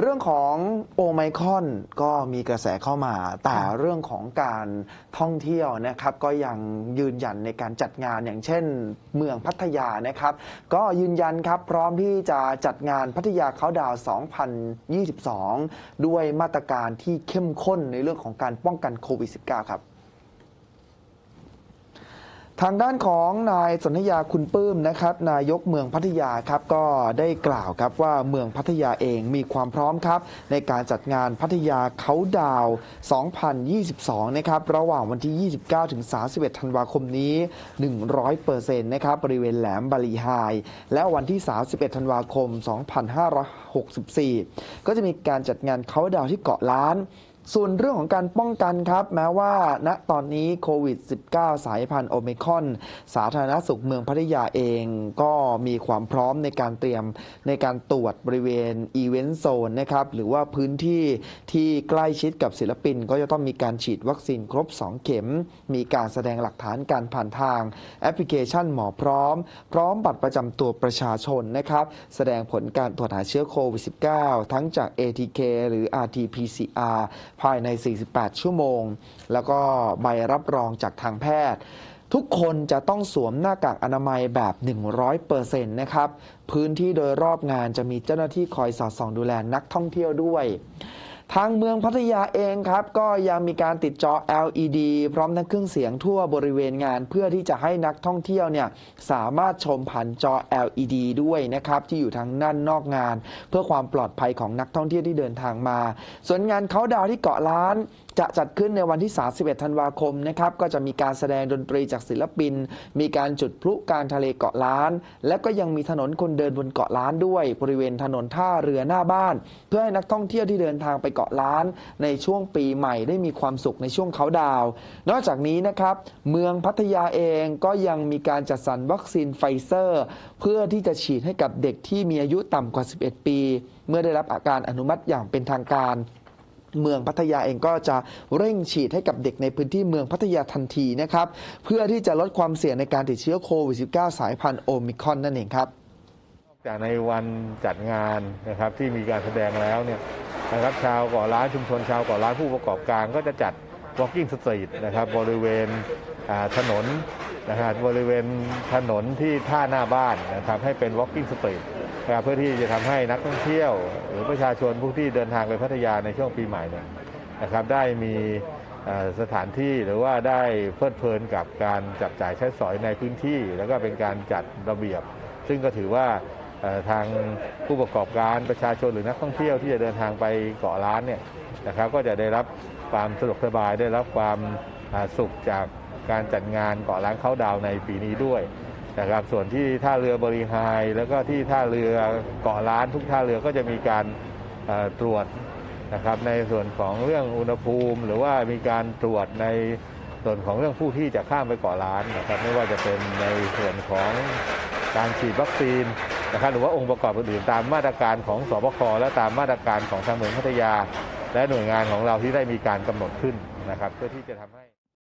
เรื่องของโอไมครอนก็มีกระแสเข้ามา แต่เรื่องของการท่องเที่ยวนะครับ ก็ยังยืนยันในการจัดงานอย่างเช่น เมืองพัทยานะครับ ก็ยืนยันครับพร้อมที่จะจัดงานพัทยาเขาดาวน์2022 ด้วยมาตรการที่เข้มข้นในเรื่องของการป้องกันโควิด -19 ครับ ทางด้านของนายสนธยาคุณปื้มนะครับนายกเมืองพัทยาครับก็ได้กล่าวครับว่าเมืองพัทยาเองมีความพร้อมครับ ในการจัดงานพัทยาเขาดาว 2022 นะครับระหว่างวันที่ 29 ถึง 31 ธันวาคมนี้ 100%นะครับบริเวณแหลมบาลีไฮและวันที่ 31 ธันวาคม 2564 ก็จะมีการจัดงานเขาดาวที่เกาะล้าน ส่วนเรื่องของการป้องกันครับ แม้ว่าณตอนนี้โควิด -19 สายพันธุ์โอเมคอน สาธารณสุขเมืองพัทยาเองก็มีความพร้อมในการเตรียมในการตรวจบริเวณอีเวนต์โซนนะครับหรือว่าพื้นที่ที่ใกล้ชิดกับศิลปิน ก็จะต้องมีการฉีดวัคซีนครบ 2 เข็ม มีการแสดงหลักฐานการผ่านทางแอปพลิเคชันหมอพร้อม พร้อมบัตรประจำตัวประชาชนนะครับแสดงผลการตรวจหาเชื้อโควิด -19 ทั้งจาก ATK หรือ RT-PCR ภายใน 48 ชั่วโมง แล้วก็ใบรับรองจากทางแพทย์ ทุกคนจะต้องสวมหน้ากากอนามัยแบบ 100%นะครับ พื้นที่โดยรอบงานจะมีเจ้าหน้าที่คอยสอดส่องดูแลนักท่องเที่ยวด้วย ทางเมืองพัทยาเองครับ ก็ยังมีการติดจอ LED พร้อมทั้งเครื่องเสียงทั่วบริเวณงาน เพื่อที่จะให้นักท่องเที่ยวเนี่ยสามารถชมผ่านจอ LED ด้วยนะครับ ที่อยู่ทางด้านนอกงาน เพื่อความปลอดภัยของนักท่องเที่ยวที่เดินทางมา ส่วนงานเขาดาวที่เกาะล้าน จะจัดขึ้นในวันที่ 31 ธันวาคมนะครับ ก็จะมีการแสดงดนตรีจากศิลปิน มีการจุดพลุการทะเลเกาะล้าน และก็ยังมีถนนคนเดินบนเกาะล้านด้วยบริเวณถนนท่าเรือหน้าบ้าน เพื่อให้นักท่องเที่ยวที่เดินทางไปเกาะล้าน ในช่วงปีใหม่ได้มีความสุขในช่วงเขาดาวน์นอกจากนี้นะครับ เมืองพัทยาเองก็ยังมีการจัดสรรวัคซีนไฟเซอร์ เพื่อที่จะฉีดให้กับเด็กที่มีอายุต่ำกว่า 11 ปี เมื่อได้รับอาการอนุมัติอย่างเป็นทางการ เมืองพัทยาเองก็จะเร่งฉีดให้กับเด็กในพื้นที่เมืองพัทยาทันทีนะครับเพื่อที่จะลดความเสี่ยงในการติดเชื้อโควิด -19 สายพันธุ์โอมิคอนนั่นเองครับจากในวันจัดงานนะครับที่มีการแสดงแล้วเนี่ยนะครับชาวเกาะล้านชุมชนชาวเกาะล้านผู้ประกอบการก็จะจัด walking street นะครับบริเวณถนน นะครับบริเวณถนนที่ท่าหน้าบ้านนะครับให้เป็น walking street นะครับเพื่อที่จะทำให้นักท่องเที่ยว หรือประชาชนผู้ที่เดินทางไปพัทยาในช่วงปีใหม่เนี่ยนะครับได้มีสถานที่หรือว่าได้เพลิดเพลินกับการจับจ่ายใช้สอยในพื้นที่ แล้วก็เป็นการจัดระเบียบ ซึ่งก็ถือว่าทางผู้ประกอบการประชาชนหรือนักท่องเที่ยวที่จะเดินทางไปเกาะล้านเนี่ยนะครับก็จะได้รับความสะดวกสบายได้รับความสุขจาก การจัดงานเกาะล้านเข้าดาวในปีนี้ด้วยนะครับส่วนที่ท่าเรือบริหาย แล้วก็ที่ท่าเรือเกาะล้านทุกท่าเรือก็จะมีการตรวจนะครับในส่วนของเรื่องอุณหภูมิ หรือว่ามีการตรวจในส่วนของเรื่องผู้ที่จะข้ามไปเกาะล้านนะครับไม่ว่าจะเป็นในส่วนของการฉีดวัคซีนนะครับหรือว่าองค์ประกอบอื่นๆตามมาตรการของสบคและตามมาตรการของทางเมืองพัทยา และหน่วยงานของเราที่ได้มีการกำหนดขึ้นนะครับ เพื่อที่จะทำให้